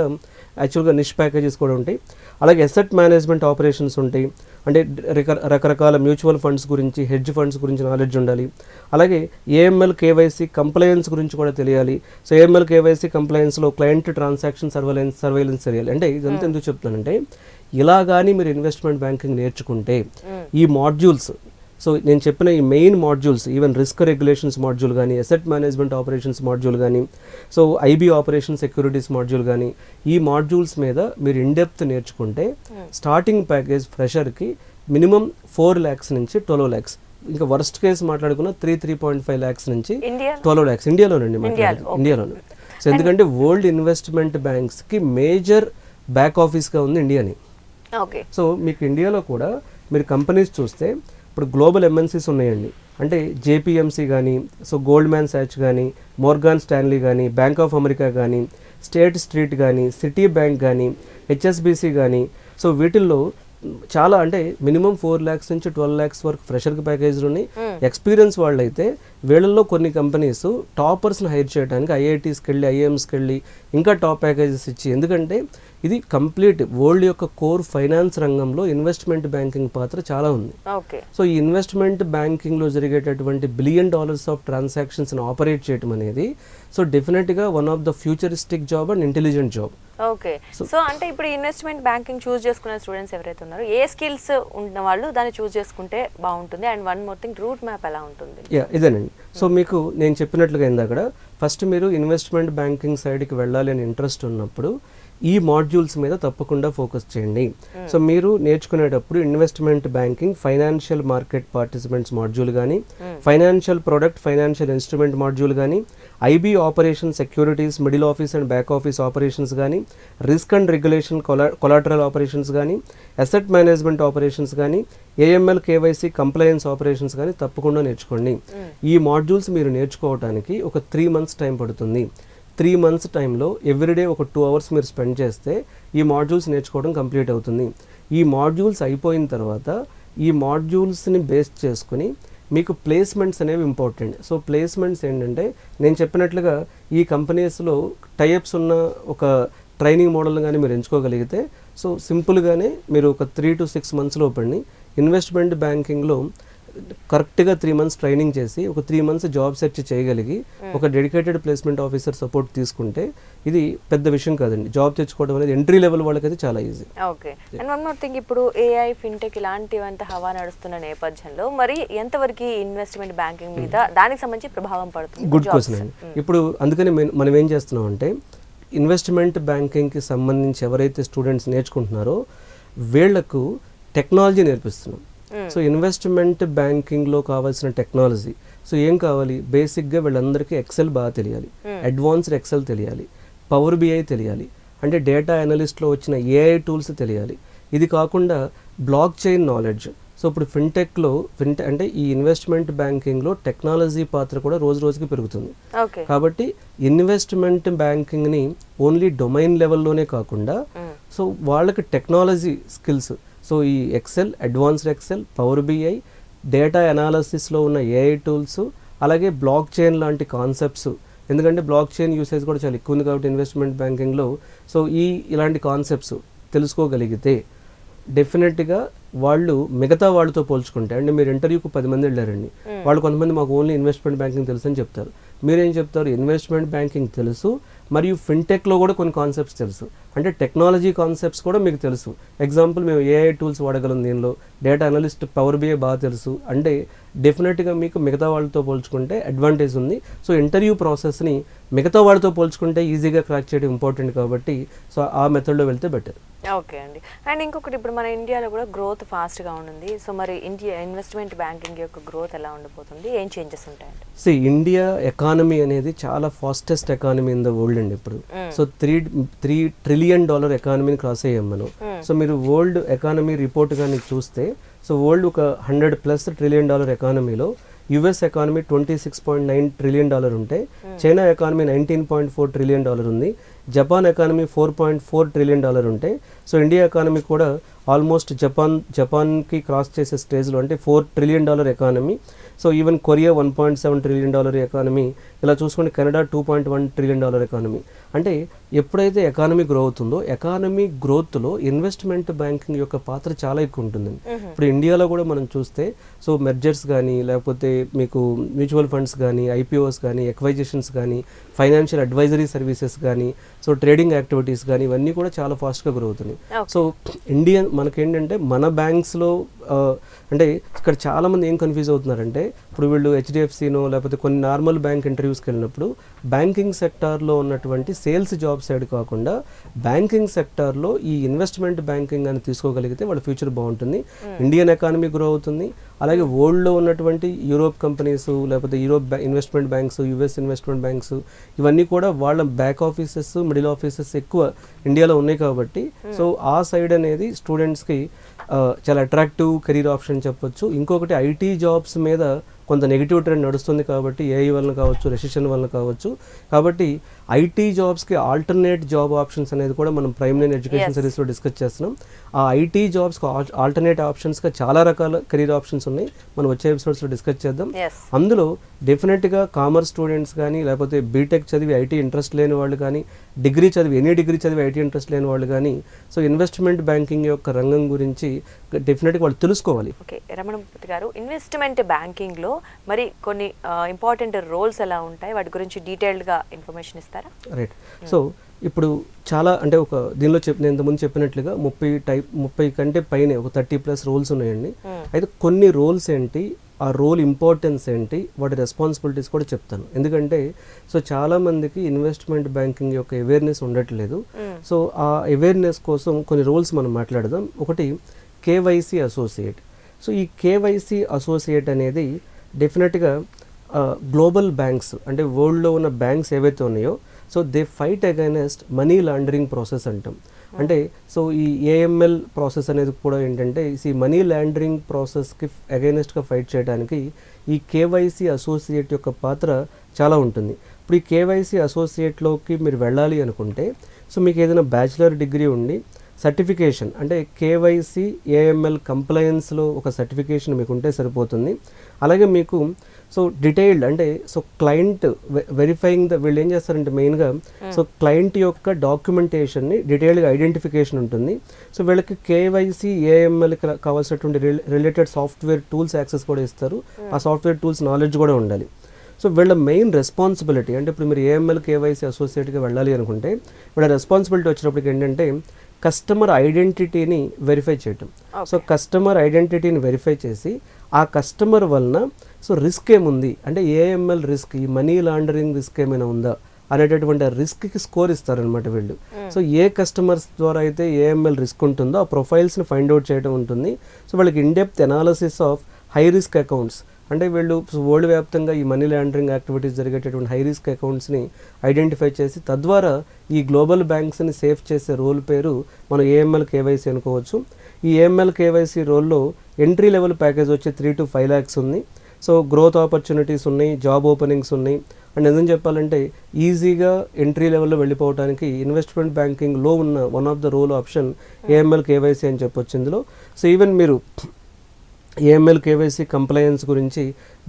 యాక్చువల్గా నిష్ ప్యాకేజెస్ కూడా ఉంటాయి అలాగే ఎసెట్ మేనేజ్మెంట్ ఆపరేషన్స్ ఉంటాయి అంటే రక- రకరకాల మ్యూచువల్ ఫండ్స్ గురించి హెడ్జ్ ఫండ్స్ గురించి నాలెడ్జ్ ఉండాలి. అలాగే ఏఎంఎల్ కేవైసీ కంప్లయన్స్ గురించి కూడా తెలియాలి. సో ఏఎంఎల్ కేవైసీ కంప్లయన్స్లో క్లయింట్ ట్రాన్సాక్షన్ సర్వైలెన్స్ సర్వైలెన్స్ తెలియాలి అంటే ఇదంతా ఎందుకు చెప్తున్నానంటే ఇలా కానీ మీరు ఇన్వెస్ట్మెంట్ బ్యాంకింగ్ నేర్చుకుంటే ఈ మాడ్యూల్స్ సో నేను చెప్పిన ఈ main modules even risk regulations module కానీ అసెట్ మేనేజ్మెంట్ ఆపరేషన్స్ మాడ్యూల్ కానీ so IB operation securities module కానీ ఈ మాడ్యూల్స్ మీద మీరు ఇన్డెప్త్ నేర్చుకుంటే స్టార్టింగ్ ప్యాకేజ్ ఫ్రెషర్కి మినిమం ఫోర్ ల్యాక్స్ నుంచి ట్వెల్వ్ ల్యాక్స్ ఇంకా వర్స్ట్ కేసు మాట్లాడుకున్న three three point five lakhs నుంచి ట్వెల్వ్ ల్యాక్స్ ఇండియాలోనండి okay. ఇండియాలోనే. సో ఎందుకంటే వరల్డ్ ఇన్వెస్ట్మెంట్ బ్యాంక్స్కి మేజర్ బ్యాక్ ఆఫీస్గా ఉంది ఇండియాని ఓకే సో మీకు ఇండియాలో కూడా మీరు కంపెనీస్ చూస్తే ఇప్పుడు గ్లోబల్ ఎంఎన్సీస్ ఉన్నాయండి. అంటే జేపీఎంసీ కానీ సో గోల్డ్ మ్యాన్ సాచ్ కానీ మోర్గాన్ స్టాన్లీ కానీ బ్యాంక్ ఆఫ్ అమెరికా కానీ స్టేట్ స్ట్రీట్ కానీ సిటీ బ్యాంక్ కానీ హెచ్ఎస్బిసి కానీ సో వీటిల్లో చాలా అంటే మినిమం ఫోర్ ల్యాక్స్ నుంచి ట్వెల్వ్ ల్యాక్స్ వరకు ఫ్రెషర్కి ప్యాకేజీలు ఉన్నాయి. ఎక్స్పీరియన్స్ వాళ్ళు అయితే వీళ్ళల్లో కొన్ని కంపెనీస్ టాపర్స్ని హైర్ చేయడానికి ఐఐటీస్కి వెళ్ళి ఐఏఎమ్స్కి వెళ్ళి ఇంకా టాప్ ప్యాకేజెస్ ఇచ్చి ఎందుకంటే ఇది కంప్లీట్ వరల్డ్ యొక్క కోర్ ఫైనాన్స్ రంగంలో ఇన్వెస్ట్మెంట్ బ్యాంకింగ్ పాత్ర చాలా ఉంది. ఓకే. సో ఈ ఇన్వెస్ట్మెంట్ బ్యాంకింగ్లో జరిగేటటువంటి బిలియన్ డాలర్స్ ఆఫ్ ట్రాన్సాక్షన్స్ని ఆపరేట్ చేయడం అనేది సో డెఫినెట్గా one of the futuristic job and intelligent job. Okay. So అంటే ఇప్పుడు ఇన్వెస్ట్మెంట్ బ్యాంకింగ్ చూస్ చేసుకునే స్టూడెంట్స్ ఎవరైతే ఉన్నారో ఏ స్కిల్స్ ఉన్న వాళ్ళు దాన్ని చూస్ చేసుకుంటే బాగుంటుంది. And one more thing route map ఎలా ఉంటుంది? యా ఇదేనండి. సో మీకు నేను చెప్పినట్లుగా అయింది అక్కడ. ఫస్ట్ మీరు ఇన్వెస్ట్మెంట్ బ్యాంకింగ్ సైడ్కి వెళ్ళాలి అని ఇంట్రెస్ట్ ఉన్నప్పుడు ఈ మాడ్యూల్స్ మీద తప్పకుండా ఫోకస్ చేయండి. సో మీరు నేర్చుకునేటప్పుడు investment banking financial market participants module కానీ financial product financial instrument module కానీ IB operation securities middle office and back office operations కానీ risk and regulation collateral operations కానీ అసెట్ మేనేజ్మెంట్ ఆపరేషన్స్ కానీ ఏఎంఎల్ కేవైసీ కంప్లయన్స్ ఆపరేషన్స్ కానీ తప్పకుండా నేర్చుకోండి. ఈ modules మీరు నేర్చుకోవడానికి ఒక త్రీ మంత్స్ టైం పడుతుంది. త్రీ మంత్స్ టైంలో ఎవ్రీడే ఒక టూ అవర్స్ మీరు స్పెండ్ చేస్తే ఈ మాడ్యూల్స్ నేర్చుకోవడం కంప్లీట్ అవుతుంది. ఈ మాడ్యూల్స్ అయిపోయిన తర్వాత ఈ మాడ్యూల్స్ని బేస్ చేసుకుని మీకు ప్లేస్మెంట్స్ అనేవి ఇంపార్టెంట్. సో ప్లేస్మెంట్స్ ఏంటంటే నేను చెప్పినట్లుగా ఈ కంపెనీస్లో టైప్స్ ఉన్న ఒక ట్రైనింగ్ మోడల్ కానీ మీరు ఎంచుకోగలిగితే సో సింపుల్గానే మీరు ఒక త్రీ టు సిక్స్ మంత్స్ లోపండి ఇన్వెస్ట్మెంట్ బ్యాంకింగ్లో కరెక్ట్గా త్రీ మంత్స్ ట్రైనింగ్ చేసి ఒక త్రీ మంత్స్ జాబ్ సెర్చ్ చేయగలిగి ఒక డెడికేటెడ్ ప్లేస్మెంట్ ఆఫీసర్ సపోర్ట్ తీసుకుంటే ఇది పెద్ద విషయం కాదండి. జాబ్ తెచ్చుకోవడం అనేది ఎంట్రీ లెవెల్ వాళ్ళకైతే చాలా easy. Okay. And one more thing ఇప్పుడు ఏఐ ఫిన్టెక్ ఇలాంటివంతా హవా నడుస్తున్న నేపథ్యంలో మరి ఎంతవరకు ఇన్వెస్ట్మెంట్ బ్యాంకింగ్ మీద దానికి సంబంధించి ప్రభావం పడుతుంది? గుడ్? క్వశ్చన్ అండి. ఇప్పుడు అందుకని మెన్- మనం ఏం చేస్తున్నాం అంటే ఇన్వెస్ట్మెంట్ బ్యాంకింగ్కి సంబంధించి ఎవరైతే స్టూడెంట్స్ నేర్చుకుంటున్నారో వీళ్ళకు టెక్నాలజీ నేర్పిస్తున్నాం. సో ఇన్వెస్ట్మెంట్ బ్యాంకింగ్లో కావాల్సిన టెక్నాలజీ. సో ఏం కావాలి? బేసిక్గా వీళ్ళందరికీ ఎక్సెల్ బాగా తెలియాలి. అడ్వాన్స్డ్ ఎక్సెల్ తెలియాలి. పవర్ బిఐ తెలియాలి. అంటే డేటా అనలిస్ట్లో వచ్చిన ఏఐ టూల్స్ తెలియాలి. ఇది కాకుండా బ్లాక్ చైన్ నాలెడ్జ్. సో ఇప్పుడు ఫిన్టెక్లో ఫిన్టె అంటే ఈ ఇన్వెస్ట్మెంట్ బ్యాంకింగ్లో టెక్నాలజీ పాత్ర కూడా రోజు రోజుకి పెరుగుతుంది. కాబట్టి ఇన్వెస్ట్మెంట్ బ్యాంకింగ్ని ఓన్లీ డొమైన్ లెవెల్లోనే కాకుండా సో వాళ్ళకి టెక్నాలజీ స్కిల్స్ సో ఈ excel advanced excel power BI data అనాలసిస్లో ఉన్న ఏఐ టూల్స్ అలాగే బ్లాక్ చైన్ లాంటి కాన్సెప్ట్స్ ఎందుకంటే బ్లాక్ చైన్ యూసేజ్ కూడా చాలా ఎక్కువ ఉంది కాబట్టి ఇన్వెస్ట్మెంట్ బ్యాంకింగ్లో సో ఈ ఇలాంటి కాన్సెప్ట్స్ తెలుసుకోగలిగితే డెఫినెట్గా వాళ్ళు మిగతా వాళ్ళతో పోల్చుకుంటే అంటే మీరు ఇంటర్వ్యూకి పది మంది వెళ్ళారండి. వాళ్ళు కొంతమంది మాకు ఓన్లీ ఇన్వెస్ట్మెంట్ బ్యాంకింగ్ తెలుసు అని చెప్తారు. మీరేం చెప్తారు? ఇన్వెస్ట్మెంట్ బ్యాంకింగ్ తెలుసు. మరియు ఫిన్టెక్లో కూడా కొన్ని కాన్సెప్ట్స్ తెలుసు. అంటే టెక్నాలజీ కాన్సెప్ట్స్ కూడా మీకు తెలుసు. ఎగ్జాంపుల్ మేము ఏఐ టూల్స్ వాడగలం దీనిలో. డేటా అనలిస్ట్ పవర్ బిఐ బాగా తెలుసు. అంటే డెఫినెట్గా మీకు మిగతా వాళ్ళతో పోల్చుకుంటే అడ్వాంటేజ్ ఉంది. సో ఇంటర్వ్యూ ప్రాసెస్ని మిగతా వాళ్ళతో పోల్చుకుంటే ఈజీగా క్రాక్ చేయడం ఇంపార్టెంట్ కాబట్టి సో ఆ మెథడ్లో వెళ్తే బెటర్ ఓకే అండి. అండ్ ఇంకొకటి ఇప్పుడు మన ఇండియాలో కూడా గ్రోత్ ఫాస్ట్గా ఉంటుంది సో మరి ఇండియా ఇన్వెస్ట్మెంట్ బ్యాంకింగ్ యొక్క గ్రోత్ ఎలా ఉండబోతుంది? ఏం చేంజెస్ ఉంటాయండి? సి ఇండియా ఎకానమీ అనేది చాలా fastest economy in the world అండి ఇప్పుడు. So three three trillion dollar ఎకానమీని cross అయ్యాం మనం. సో మీరు వరల్డ్ ఎకానమీ రిపోర్ట్ కానీ చూస్తే సో వరల్డ్ ఒక హండ్రెడ్ ప్లస్ ట్రిలియన్ డాలర్ ఎకానమీలో US economy twenty six point nine trillion dollar ఉంటే China economy nineteen point four trillion dollar ఉంది Japan economy four point four trillion dollar ఉంటే so India economy కూడా almost Japan జపాన్కి cross చేసే స్టేజ్లో అంటే four trillion dollar economy so even Korea one point seven trillion dollar economy ఇలా చూసుకుంటే Canada two point one trillion dollar economy అంటే ఎప్పుడైతే ఎకానమీ గ్రో అవుతుందో ఎకానమీ గ్రోత్లో ఇన్వెస్ట్మెంట్ బ్యాంకింగ్ యొక్క పాత్ర చాలా ఎక్కువ ఉంటుంది ఇప్పుడు ఇండియాలో కూడా మనం చూస్తే సో మెర్జర్స్ కానీ లేకపోతే మీకు మ్యూచువల్ ఫండ్స్ కానీ ఐపీఓస్ కానీ ఎక్వైజేషన్స్ కానీ ఫైనాన్షియల్ అడ్వైజరీ సర్వీసెస్ కానీ సో ట్రేడింగ్ యాక్టివిటీస్ కానీ ఇవన్నీ కూడా చాలా ఫాస్ట్గా గ్రో అవుతున్నాయి. సో ఇండియన్ మనకేంటంటే మన బ్యాంక్స్లో అంటే ఇక్కడ చాలామంది ఏం కన్ఫ్యూజ్ అవుతున్నారంటే ఇప్పుడు వీళ్ళు హెచ్డిఎఫ్సినో లేకపోతే కొన్ని నార్మల్ బ్యాంక్ ఇంటర్వ్యూస్కి వెళ్ళినప్పుడు బ్యాంకింగ్ సెక్టార్లో ఉన్నటువంటి సేల్స్ జాబ్ సైడ్ కాకుండా బ్యాంకింగ్ సెక్టార్లో ఈ ఇన్వెస్ట్మెంట్ బ్యాంకింగ్ అని తీసుకోగలిగితే వాళ్ళ ఫ్యూచర్ బాగుంటుంది. ఇండియన్ ఎకానమీ గ్రో అవుతుంది. అలాగే వరల్డ్లో ఉన్నటువంటి యూరోప్ కంపెనీస్ లేకపోతే Europe investment banks US investment banks ఇవన్నీ కూడా వాళ్ళ బ్యాక్ ఆఫీసెస్ మిడిల్ ఆఫీసెస్ ఎక్కువ ఇండియాలో ఉన్నాయి కాబట్టి సో ఆ సైడ్ అనేది స్టూడెంట్స్కి చాలా అట్రాక్టివ్ కెరీర్ ఆప్షన్ చెప్పొచ్చు. ఇంకొకటి ఐటీ జాబ్స్ మీద కొంత నెగిటివ్ ట్రెండ్ నడుస్తుంది కాబట్టి ఏఐ వలన కావచ్చు రెసిషన్ వలన కావచ్చు. కాబట్టి ఐటీ జాబ్స్కి ఆల్టర్నేట్ జాబ్ ఆప్షన్స్ అనేది కూడా మనం ప్రైమ్ లైన్ ఎడ్యుకేషన్. సిరీస్లో డిస్కస్ చేస్తున్నాం. ఆ ఐటీ జాబ్స్కి ఆల్టర్నేట్ ఆప్షన్స్గా చాలా రకాల కెరీర్ ఆప్షన్స్ ఉన్నాయి. మనం వచ్చే ఎపిసోడ్స్లో డిస్కస్ చేద్దాం. అందులో డెఫినెట్గా కామర్స్ స్టూడెంట్స్ కానీ లేకపోతే బీటెక్ చదివి ఐటీ ఇంట్రెస్ట్ లేని వాళ్ళు కానీ డిగ్రీ చదివి ఎనీ డిగ్రీ చదివి ఐటీ ఇంట్రెస్ట్ లేని వాళ్ళు కానీ సో ఇన్వెస్ట్మెంట్ బ్యాంకింగ్ యొక్క రంగం గురించి డెఫినెట్గా వాళ్ళు తెలుసుకోవాలి. ఓకే రమణమూర్తి గారు ఇన్వెస్ట్మెంట్ బ్యాంకింగ్లో మరి కొన్ని ఇంపార్టెంట్ రోల్స్ ఎలా ఉంటాయి? వాటి గురించి డీటెయిల్డ్గా ఇన్ఫర్మేషన్ ఇస్తారా? రైట్. సో ఇప్పుడు చాలా అంటే ఒక దీనిలో చెప్ నేను ఇంతకుముందు చెప్పినట్లుగా ముప్పై టైప్ ముప్పై కంటే పైన ఒక థర్టీ ప్లస్ రోల్స్ ఉన్నాయండి. అయితే కొన్ని రోల్స్ ఏంటి? ఆ రోల్ ఇంపార్టెన్స్ ఏంటి వాటి రెస్పాన్సిబిలిటీస్ కూడా చెప్తాను. ఎందుకంటే సో చాలా మందికి ఇన్వెస్ట్మెంట్ బ్యాంకింగ్ యొక్క అవేర్నెస్ ఉండట్లేదు. సో ఆ అవేర్నెస్ కోసం కొన్ని రోల్స్ మనం మాట్లాడదాం. ఒకటి కేవైసీ అసోసియేట్ సో ఈ కేవైసీ అసోసియేట్ అనేది డెఫినెట్గా గ్లోబల్ బ్యాంక్స్ అంటే వరల్డ్లో ఉన్న బ్యాంక్స్ ఏవైతే ఉన్నాయో so they fight against money laundering process అంటాం. Hmm. అంటే సో ఈ ఏఎంఎల్ ప్రాసెస్ అనేది కూడా ఏంటంటే ఈ మనీ లాండరింగ్ ప్రాసెస్కి అగైనెస్ట్గా ఫైట్ చేయడానికి ఈ కేవైసీ అసోసియేట్ యొక్క పాత్ర చాలా ఉంటుంది. ఇప్పుడు ఈ కేవైసీ అసోసియేట్లోకి మీరు వెళ్ళాలి అనుకుంటే సో మీకు ఏదైనా బ్యాచిలర్ డిగ్రీ ఉండి సర్టిఫికేషన్ అంటే కేవైసీ ఏఎంఎల్ కంప్లయన్స్లో ఒక సర్టిఫికేషన్ మీకు ఉంటే సరిపోతుంది. అలాగే మీకు సో డీటెయిల్డ్ అంటే సో క్లయింట్ వెరిఫైయింగ్ ద వీళ్ళు ఏం చేస్తారంటే మెయిన్గా సో క్లయింట్ యొక్క డాక్యుమెంటేషన్ని డీటెయిల్డ్గా ఐడెంటిఫికేషన్ ఉంటుంది. సో వీళ్ళకి కేవైసీ ఏఎంఎల్కి కావాల్సినటువంటి రిలేటెడ్ సాఫ్ట్వేర్ టూల్స్ యాక్సెస్ కూడా ఇస్తారు. ఆ సాఫ్ట్వేర్ టూల్స్ నాలెడ్జ్ కూడా ఉండాలి. సో వీళ్ళ మెయిన్ రెస్పాన్సిబిలిటీ అంటే ఇప్పుడు మీరు ఏఎంఎల్ కేవైసీ అసోసియేట్గా వెళ్ళాలి అనుకుంటే వీళ్ళ రెస్పాన్సిబిలిటీ వచ్చినప్పటికి ఏంటంటే కస్టమర్ ఐడెంటిటీని వెరిఫై చేయటం. సో కస్టమర్ ఐడెంటిటీని వెరిఫై చేసి ఆ కస్టమర్ వలన సో రిస్క్ ఏముంది? అంటే ఏఎంఎల్ రిస్క్ ఈ మనీ లాండరింగ్ రిస్క్ ఏమైనా ఉందా? అనేటటువంటి రిస్క్కి స్కోర్ ఇస్తారనమాట వీళ్ళు. సో ఏ కస్టమర్స్ ద్వారా అయితే ఏఎంఎల్ రిస్క్ ఉంటుందో ఆ ప్రొఫైల్స్ని ఫైండ్ అవుట్ చేయడం ఉంటుంది. సో వాళ్ళకి in depth analysis of high risk accounts. అంటే వీళ్ళు వరల్డ్ వ్యాప్తంగా ఈ మనీ లాండరింగ్ యాక్టివిటీస్ జరిగేటటువంటి హై రిస్క్ అకౌంట్స్ని ఐడెంటిఫై చేసి తద్వారా ఈ గ్లోబల్ బ్యాంక్స్ని సేఫ్ చేసే రోల్ పేరు మనం ఏఎంఎల్ కేవైసీ అనుకోవచ్చు. ఈ ఏఎంఎల్ కేవైసీ రోల్లో ఎంట్రీ లెవెల్ ప్యాకేజ్ వచ్చి త్రీ టు ఫైవ్ ల్యాక్స్ ఉంది. సో గ్రోత్ ఆపర్చునిటీస్ ఉన్నాయి జాబ్ ఓపెనింగ్స్ ఉన్నాయి. అండ్ ఎందుకు చెప్పాలంటే ఈజీగా ఎంట్రీ లెవెల్లో వెళ్ళిపోవడానికి ఇన్వెస్ట్మెంట్ బ్యాంకింగ్లో ఉన్న one of the role option AML KYC అని చెప్పొచ్చు ఇందులో. సో ఈవెన్ మీరు ఏఎంఎల్ కేవైసీ కంప్లయన్స్ గురించి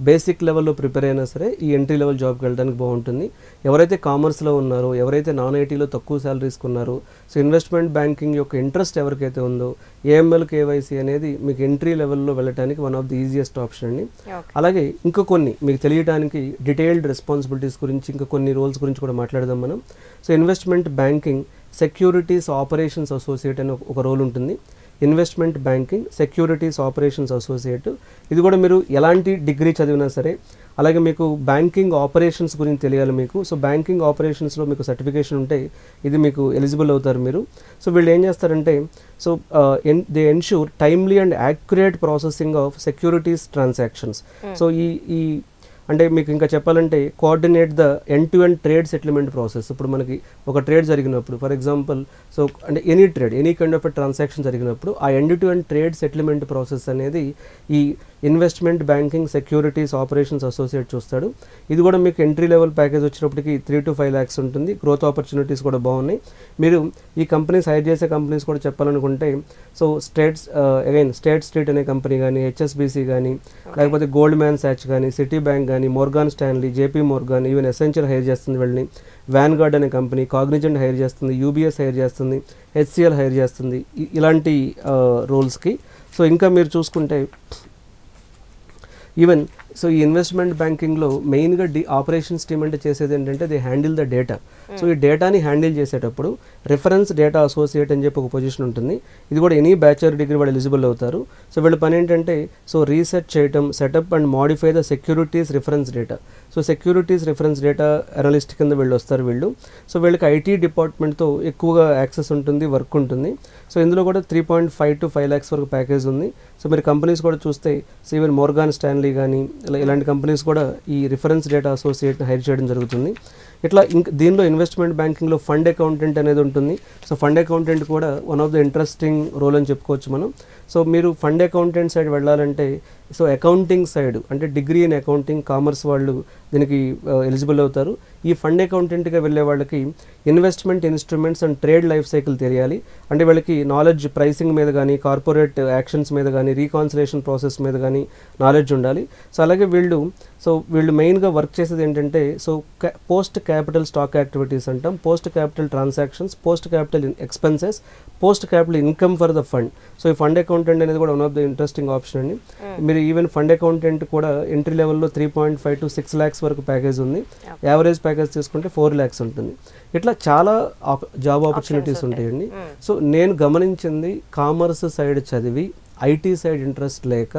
బేసిక్ లెవెల్లో ప్రిపేర్ అయినా సరే ఈ ఎంట్రీ లెవెల్ జాబ్కి వెళ్ళడానికి బాగుంటుంది. ఎవరైతే కామర్స్లో ఉన్నారో ఎవరైతే నాన్ ఐటీలో తక్కువ శాలరీస్ ఉన్నారో సో ఇన్వెస్ట్మెంట్ బ్యాంకింగ్ యొక్క ఇంట్రెస్ట్ ఎవరికైతే ఉందో ఏఎంఎల్ కేవైసీ అనేది మీకు ఎంట్రీ లెవెల్లో వెళ్ళడానికి one of the easiest option అండి. అలాగే ఇంకా కొన్ని మీకు తెలియడానికి డీటెయిల్డ్ రెస్పాన్సిబిలిటీస్ గురించి ఇంకా కొన్ని రోల్స్ గురించి కూడా మాట్లాడదాం మనం. So investment banking securities operations associate అని ఒక రోల్ ఉంటుంది. Investment banking securities operations associate. ఇది కూడా మీరు ఎలాంటి డిగ్రీ చదివినా సరే అలాగే మీకు బ్యాంకింగ్ ఆపరేషన్స్ గురించి తెలియాలి మీకు. సో బ్యాంకింగ్ ఆపరేషన్స్లో మీకు సర్టిఫికేషన్ ఉంటే ఇది మీకు ఎలిజిబుల్ అవుతారు మీరు. సో వీళ్ళు ఏం చేస్తారంటే so they ensure timely and accurate processing of securities transactions. So ఈ ఈ అంటే మీకు ఇంకా చెప్పాలంటే coordinate the end to end trade settlement process ఇప్పుడు మనకి ఒక ట్రేడ్ జరిగినప్పుడు ఫర్ ఎగ్జాంపుల్ సో అంటే any trade any kind of transaction జరిగినప్పుడు ఆ end to end trade settlement process అనేది ఈ investment banking securities operations associate చూస్తాడు. ఇది కూడా మీకు ఎంట్రీ లెవెల్ ప్యాకేజ్ వచ్చినప్పటికి త్రీ టు ఫైవ్ ల్యాక్స్ ఉంటుంది. గ్రోత్ ఆపర్చునిటీస్ కూడా బాగున్నాయి. మీరు ఈ కంపెనీస్ హైర్ చేసే కంపెనీస్ కూడా చెప్పాలనుకుంటే so states again state street అనే కంపెనీ కానీ హెచ్ఎస్బిసి కానీ లేకపోతే గోల్డ్ మ్యాన్ సాచ్ కానీ సిటీ బ్యాంక్ కానీ Morgan Stanley JP Morgan even essential hire చేస్తుంది వీళ్ళని వ్యాన్ గార్డ్ అనే కంపెనీ కాగ్నిజెంట్ హైర్ చేస్తుంది యూబీఎస్ హైర్ చేస్తుంది హెచ్సిఎల్ హైర్ చేస్తుంది. ఇలాంటి రోల్స్కి సో ఇంకా మీరు చూసుకుంటే ఈవెన్ సో ఈ ఇన్వెస్ట్మెంట్ బ్యాంకింగ్లో మెయిన్గా డి ఆపరేషన్స్ టీమ్ అంటే చేసేది ఏంటంటే they handle the data so ఈ డేటాని హ్యాండిల్ చేసేటప్పుడు రిఫరెన్స్ డేటా అసోసియేట్ అని చెప్పి ఒక పొజిషన్ ఉంటుంది. ఇది కూడా ఎనీ బ్యాచులర్ డిగ్రీ వాళ్ళు ఎలిజిబుల్ అవుతారు. సో వీళ్ళ పని ఏంటంటే సో రీసెర్చ్ చేయటం setup and modify the securities reference data so securities reference data analyst కింద వీళ్ళు వస్తారు వీళ్ళు. సో వీళ్ళకి ఐటీ డిపార్ట్మెంట్తో ఎక్కువగా యాక్సెస్ ఉంటుంది వర్క్ ఉంటుంది. సో ఇందులో కూడా three point five to five lakhs వరకు ప్యాకేజ్ ఉంది. సో మీరు కంపెనీస్ కూడా చూస్తే సో ఈవెన్ మోర్గాన్ స్టాన్లీ కానీ ఇలా ఇలాంటి కంపెనీస్ కూడా ఈ రిఫరెన్స్ డేటా అసోసియేట్ని హైర్ చేయడం జరుగుతుంది. ఇట్లా ఇంక దీనిలో ఇన్వెస్ట్మెంట్ బ్యాంకింగ్లో ఫండ్ అకౌంటెంట్ అనేది ఉంటుంది. సో ఫండ్ అకౌంటెంట్ కూడా one of the interesting role అని చెప్పుకోవచ్చు మనం. సో మీరు ఫండ్ అకౌంటెంట్ సైడ్ వెళ్ళాలంటే సో అకౌంటింగ్ సైడ్ అంటే డిగ్రీ ఇన్ అకౌంటింగ్ కామర్స్ వాళ్ళు దీనికి ఎలిజిబుల్ అవుతారు. ఈ ఫండ్ అకౌంటెంట్గా వెళ్ళే వాళ్ళకి investment instruments and trade life cycle తెలియాలి. అంటే వీళ్ళకి నాలెడ్జ్ ప్రైసింగ్ మీద కానీ కార్పొరేట్ యాక్షన్స్ మీద కానీ రీకాన్సిలేషన్ ప్రాసెస్ మీద కానీ నాలెడ్జ్ ఉండాలి. సో అలాగే వీళ్ళు సో వీళ్ళు మెయిన్గా వర్క్ చేసేది ఏంటంటే so post capital stock activities అంటాం. Post capital transactions post capital expenses post capital income for the fund. So ఈ ఫండ్ అకౌంటెంట్ అనేది కూడా one of the interesting option అండి. మీరు ఈవెన్ ఫండ్ అకౌంటెంట్ కూడా ఎంట్రీ లెవెల్లో three point five to six lakhs వరకు package ఉంది. Average package తీసుకుంటే ఫోర్ ల్యాక్స్ ఉంటుంది. ఇట్లా చాలా జాబ్ ఆపర్చునిటీస్ ఉంటాయండి. సో నేను గమనించింది కామర్స్ సైడ్ చదివి ఐటీ సైడ్ ఇంట్రెస్ట్ లేక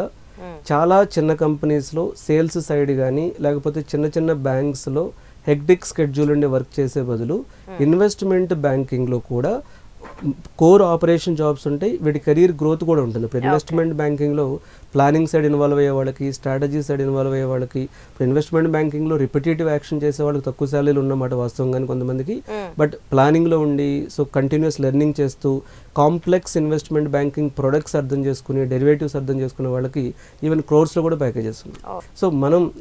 చాలా చిన్న కంపెనీస్లో సేల్స్ సైడ్ కానీ లేకపోతే చిన్న చిన్న బ్యాంక్స్లో హెక్టిక్ స్కెడ్యూల్ ఉండి వర్క్ చేసే బదులు ఇన్వెస్ట్మెంట్ బ్యాంకింగ్లో కూడా కోర్ ఆపరేషన్ జాబ్స్ ఉంటాయి వీటి కెరీర్ గ్రోత్ కూడా ఉంటుంది. ఇప్పుడు ఇన్వెస్ట్మెంట్ బ్యాంకింగ్లో ప్లానింగ్ సైడ్ ఇన్వాల్వ్ అయ్యే వాళ్ళకి స్ట్రాటజీ సైడ్ ఇన్వాల్వ్ అయ్యే వాళ్ళకి ఇప్పుడు ఇన్వెస్ట్మెంట్ బ్యాంకింగ్లో రిపిటేటివ్ యాక్షన్ చేసే వాళ్ళకి తక్కువ శాలరీలు ఉన్నమాట వాస్తవంగానే కొంతమందికి. బట్ ప్లానింగ్లో ఉండి సో కంటిన్యూస్ లెర్నింగ్ చేస్తూ కాంప్లెక్స్ ఇన్వెస్ట్మెంట్ బ్యాంకింగ్ ప్రొడక్ట్స్ అర్థం చేసుకుని డెరివేటివ్స్ అర్థం చేసుకునే వాళ్ళకి ఈవెన్ క్రోర్స్లో కూడా ప్యాకేజెస్ ఉన్నాయి. సో మనం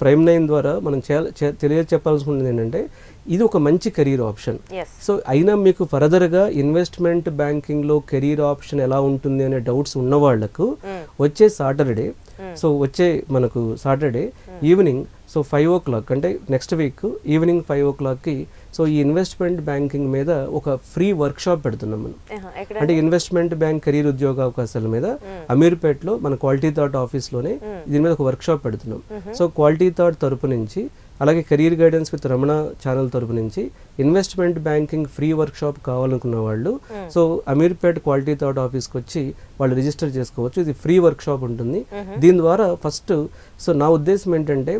ప్రైమ్ నైన్ ద్వారా మనం చేయాల- చే- తెలియచెప్పాల్సుకున్నది ఏంటంటే ఇది ఒక మంచి కెరీర్ ఆప్షన్. సో అయినా మీకు ఫర్దర్గా ఇన్వెస్ట్మెంట్ బ్యాంకింగ్లో కెరీర్ ఆప్షన్ ఎలా ఉంటుంది అనే డౌట్స్ ఉన్న వాళ్ళకు వచ్చే సాటర్డే సో వచ్చే మనకు Saturday evening so five o'clock అంటే నెక్స్ట్ వీక్ ఈవినింగ్ ఫైవ్ ఓ క్లాక్కి సో ఈ ఇన్వెస్ట్మెంట్ బ్యాంకింగ్ మీద ఒక ఫ్రీ వర్క్ షాప్ పెడుతున్నాం మనం. అంటే ఇన్వెస్ట్మెంట్ బ్యాంక్ కెరీర్ ఉద్యోగ అవకాశాల మీద అమీర్పేట్లో మన క్వాలిటీ థాట్ ఆఫీస్లోనే దీని మీద ఒక వర్క్ షాప్ పెడుతున్నాం సో క్వాలిటీ థాట్ తరపు నుంచి అలాగే career guidance with Ramana channel తరపు నుంచి investment banking free workshop కావాలనుకున్న వాళ్ళు సో అమీర్పేట్ క్వాలిటీ థాట్ ఆఫీస్కి వచ్చి వాళ్ళు రిజిస్టర్ చేసుకోవచ్చు. ఇది ఫ్రీ వర్క్ షాప్ ఉంటుంది దీని ద్వారా ఫస్ట్ సో నా ఉద్దేశం ఏంటంటే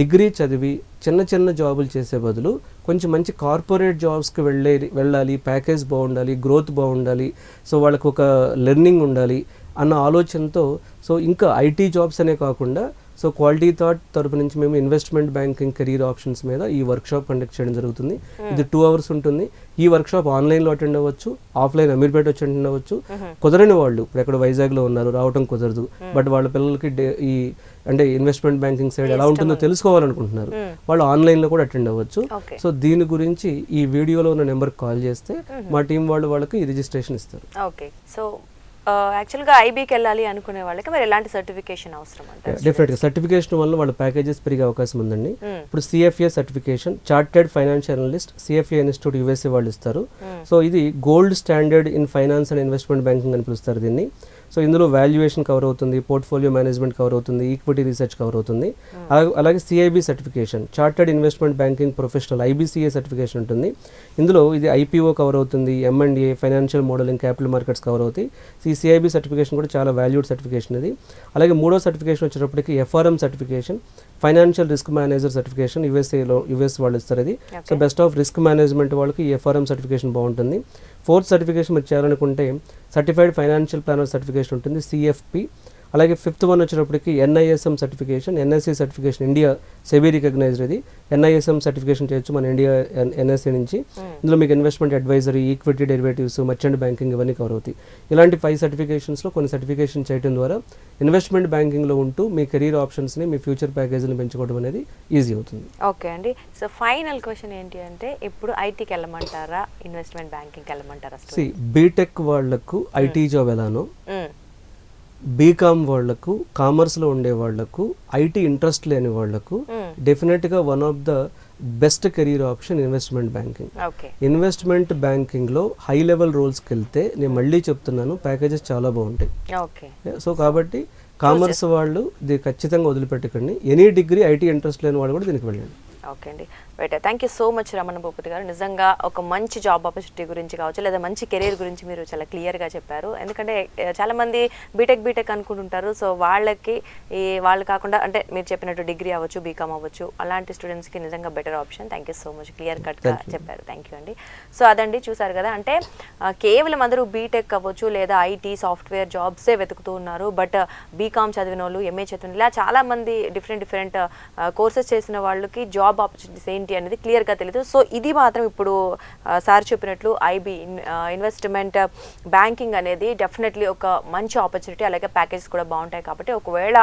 డిగ్రీ చదివి చిన్న చిన్న జాబులు చేసే బదులు కొంచెం మంచి కార్పొరేట్ జాబ్స్కి వెళ్ళే వెళ్ళాలి ప్యాకేజ్ బాగుండాలి గ్రోత్ బాగుండాలి సో వాళ్ళకు ఒక లెర్నింగ్ ఉండాలి అన్న ఆలోచనతో సో ఇంకా ఐటీ జాబ్స్ అనే కాకుండా సో క్వాలిటీ థాట్ తరపు నుంచి మేము ఇన్వెస్ట్మెంట్ బ్యాంకింగ్ కెరీర్ ఆప్షన్స్ మీద ఈ వర్క్ షాప్ కండక్ట్ చేయడం జరుగుతుంది. ఇది టూ అవర్స్ ఉంటుంది. ఈ వర్క్ షాప్ ఆన్లైన్లో అటెండ్ అవ్వచ్చు ఆఫ్లైన్ అమీర్పేట వచ్చి అటెండ్ అవ్వచ్చు. కుదరని వాళ్ళు ఇప్పుడు ఎక్కడ వైజాగ్లో ఉన్నారు రావటం కుదరదు. బట్ వాళ్ళ పిల్లలకి డే- ఈ అంటే ఇన్వెస్ట్మెంట్ బ్యాంకింగ్ సైడ్ ఎలా ఉంటుందో తెలుసుకోవాలనుకుంటున్నారు. వాళ్ళు ఆన్లైన్లో కూడా అటెండ్ అవ్వచ్చు. సో దీని గురించి ఈ వీడియోలో ఉన్న నెంబర్కి కాల్ చేస్తే మా టీం వాళ్ళు వాళ్ళకి రిజిస్ట్రేషన్ ఇస్తారు. ఓకే. సో యాక్చువల్గా ఐబీకి వెళ్ళాలి అనుకునే వాళ్ళకి మరి ఎలాంటి సర్టిఫికేషన్ అవసరం డెఫినెట్గా సర్టిఫికేషన్ వల్ల వాళ్ళ ప్యాకేజెస్ పెరిగే అవకాశం ఉందండి. ఇప్పుడు CFA certification chartered financial analyst CFA institute USA వాళ్ళు ఇస్తారు. సో ఇది gold standard in finance and investment banking అని పిలుస్తారు దీన్ని. సో ఇందులో వాల్యుయేషన్ కవర్ అవుతుంది పోర్ట్ఫోలియో మేనేజ్మెంట్ కవర్ అవుతుంది ఈక్విటీ రీసెర్చ్ కవర్ అవుతుంది. అలాగే అలాగే CIB certification chartered investment banking professional IBCA certification ఉంటుంది. ఇందులో ఇది ఐపీఓ కవర్ అవుతుంది MMDA financial modeling capital markets cover అవుతాయి. ఈ సిఐబి సర్టిఫికేషన్ కూడా చాలా వాల్యూడ్ సర్టిఫికేషన్ ఇది. అలాగే మూడో సర్టిఫికేషన్ వచ్చేటప్పటికి FRM certification financial risk manager certification యూఎస్ఏలో US వాళ్ళు ఇస్తారు ఇది. So best of risk management వాళ్ళకి ఎఫ్ఆర్ఎం సర్టిఫికేషన్ బాగుంటుంది. ఫోర్త్ సర్టిఫికేషన్ మీరు చేయాలనుకుంటే సర్టిఫైడ్ ఫైనాన్షియల్ ప్లానర్ సర్టిఫికేషన్ ఉంటుంది సిఎఫ్పి. అలాగే ఫిఫ్త్ వన్ వచ్చేటప్పటికి NISM certification NSC certification India SEBI recognized ఇది. ఎన్ఐఎస్ఎం సర్టిఫికేషన్ చేయొచ్చు మన ఇండియా ఎన్ఎస్సి నుంచి. ఇందులో మీకు investment advisory equity derivatives merchant banking ఇవన్నీ కవర్ అవుతాయి. ఇలాంటి ఫైవ్ సర్టిఫికేషన్స్లో కొన్ని సర్టిఫికేషన్ చేయడం ద్వారా ఇన్వెస్ట్మెంట్ బ్యాంకింగ్లో ఉంటూ మీ కెరీర్ ఆప్షన్స్ని మీ ఫ్యూచర్ ప్యాకేజీని పెంచుకోవడం అనేది ఈజీ అవుతుంది. ఓకే అండి. సో ఫైనల్ క్వశ్చన్ ఏంటి అంటే ఇప్పుడు ఐటీకి వెళ్ళమంటారా ఇన్వెస్ట్మెంట్ బ్యాంకింగ్కి వెళ్ళమంటారా సి బీటెక్ వాళ్ళకు ఐటీ జాబ్ ఎలానో మ్మ్. బీకామ్ వాళ్ళకు కామర్స్లో ఉండే వాళ్ళకు ఐటీ ఇంట్రెస్ట్ లేని వాళ్ళకు. డెఫినెట్గా one of the best career option investment banking investment బ్యాంకింగ్లో హై లెవెల్ రోల్స్ కెళ్తే నేను మళ్ళీ చెప్తున్నాను ప్యాకేజెస్ చాలా బాగుంటాయి. ఓకే సో కాబట్టి కామర్స్ వాళ్ళు ఇది ఖచ్చితంగా వదిలిపెట్టకండి. ఎనీ డిగ్రీ ఐటీ ఇంట్రెస్ట్ లేని వాళ్ళు కూడా దీనికి వెళ్ళండి. ఓకే అండి. Right thank you so much Ramana Bhupathi గారు. నిజంగా ఒక మంచి జాబ్ ఆపర్చునిటీ గురించి కావచ్చు లేదా మంచి కెరీర్ గురించి మీరు చాలా క్లియర్గా చెప్పారు. ఎందుకంటే ఏ, చాలా మంది బీటెక్ బీటెక్ అనుకుంటుంటారు. సో వాళ్ళకి ఈ వాళ్ళు కాకుండా అంటే మీరు చెప్పినట్టు డిగ్రీ అవ్వచ్చు బీకామ్ అవ్వచ్చు అలాంటి స్టూడెంట్స్కి నిజంగా better option thank you so much clear కట్గా చెప్పారు. థ్యాంక్ యూ అండి. సో అదండి చూసారు కదా. అంటే ఆ, కేవలం అందరూ బీటెక్ అవ్వచ్చు లేదా ఐటీ సాఫ్ట్వేర్ జాబ్సే వెతుకుతూ ఉన్నారు. బట్ బీకామ్ చదివిన వాళ్ళు ఎంఏ చదివిన ఇలా చాలా మంది డిఫరెంట్ డిఫరెంట్ కోర్సెస్ చేసిన వాళ్ళకి జాబ్ ఆపర్చునిటీస్ ఏంటి అనేది క్లియర్గా తెలియదు సో ఇది మాత్రం ఇప్పుడు సార్ చెప్పినట్లు ఐబీ ఇన్వెస్ట్మెంట్ బ్యాంకింగ్ అనేది డెఫినెట్లీ ఒక మంచి ఆపర్చునిటీ అలాగే ప్యాకేజెస్ కూడా బాగుంటాయి కాబట్టి ఒకవేళ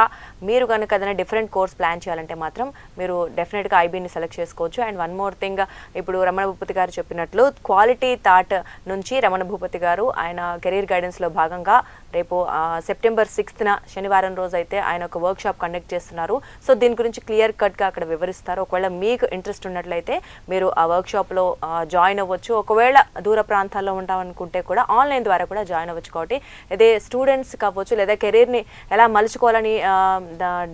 మీరు కనుక ఏదైనా డిఫరెంట్ కోర్స్ ప్లాన్ చేయాలంటే మాత్రం మీరు డెఫినెట్గా ఐబీని సెలెక్ట్ చేసుకోవచ్చు. అండ్ వన్ మోర్ థింగ్ ఇప్పుడు రమణ భూపతి గారు చెప్పినట్లు క్వాలిటీ థాట్ నుంచి రమణ భూపతి గారు ఆయన కెరీర్ గైడెన్స్లో భాగంగా రేపు సెప్టెంబర్ సిక్స్త్న శనివారం రోజు అయితే ఆయన ఒక వర్క్ షాప్ కండక్ట్ చేస్తున్నారు. సో దీని గురించి క్లియర్ కట్గా అక్కడ వివరిస్తారు. ఒకవేళ మీకు ఇంట్రెస్ట్ ఉన్నట్లయితే మీరు ఆ వర్క్ షాప్లో జాయిన్ అవ్వచ్చు. ఒకవేళ దూర ప్రాంతాల్లో ఉంటామనుకుంటే కూడా ఆన్లైన్ ద్వారా కూడా జాయిన్ అవ్వచ్చు కాబట్టి ఇదే స్టూడెంట్స్ కావచ్చు లేదా కెరీర్ని ఎలా మలుచుకోవాలని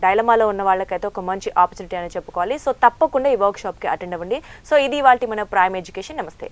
డైలమాలో ఉన్న వాళ్ళకైతే ఒక మంచి ఆపర్చునిటీ అని చెప్పుకోవాలి. సో తప్పకుండా ఈ వర్క్షాప్కి అటెండ్ అవ్వండి. సో ఇది వాళ్ళ మన ప్రైమ్ ఎడ్యుకేషన్ నమస్తే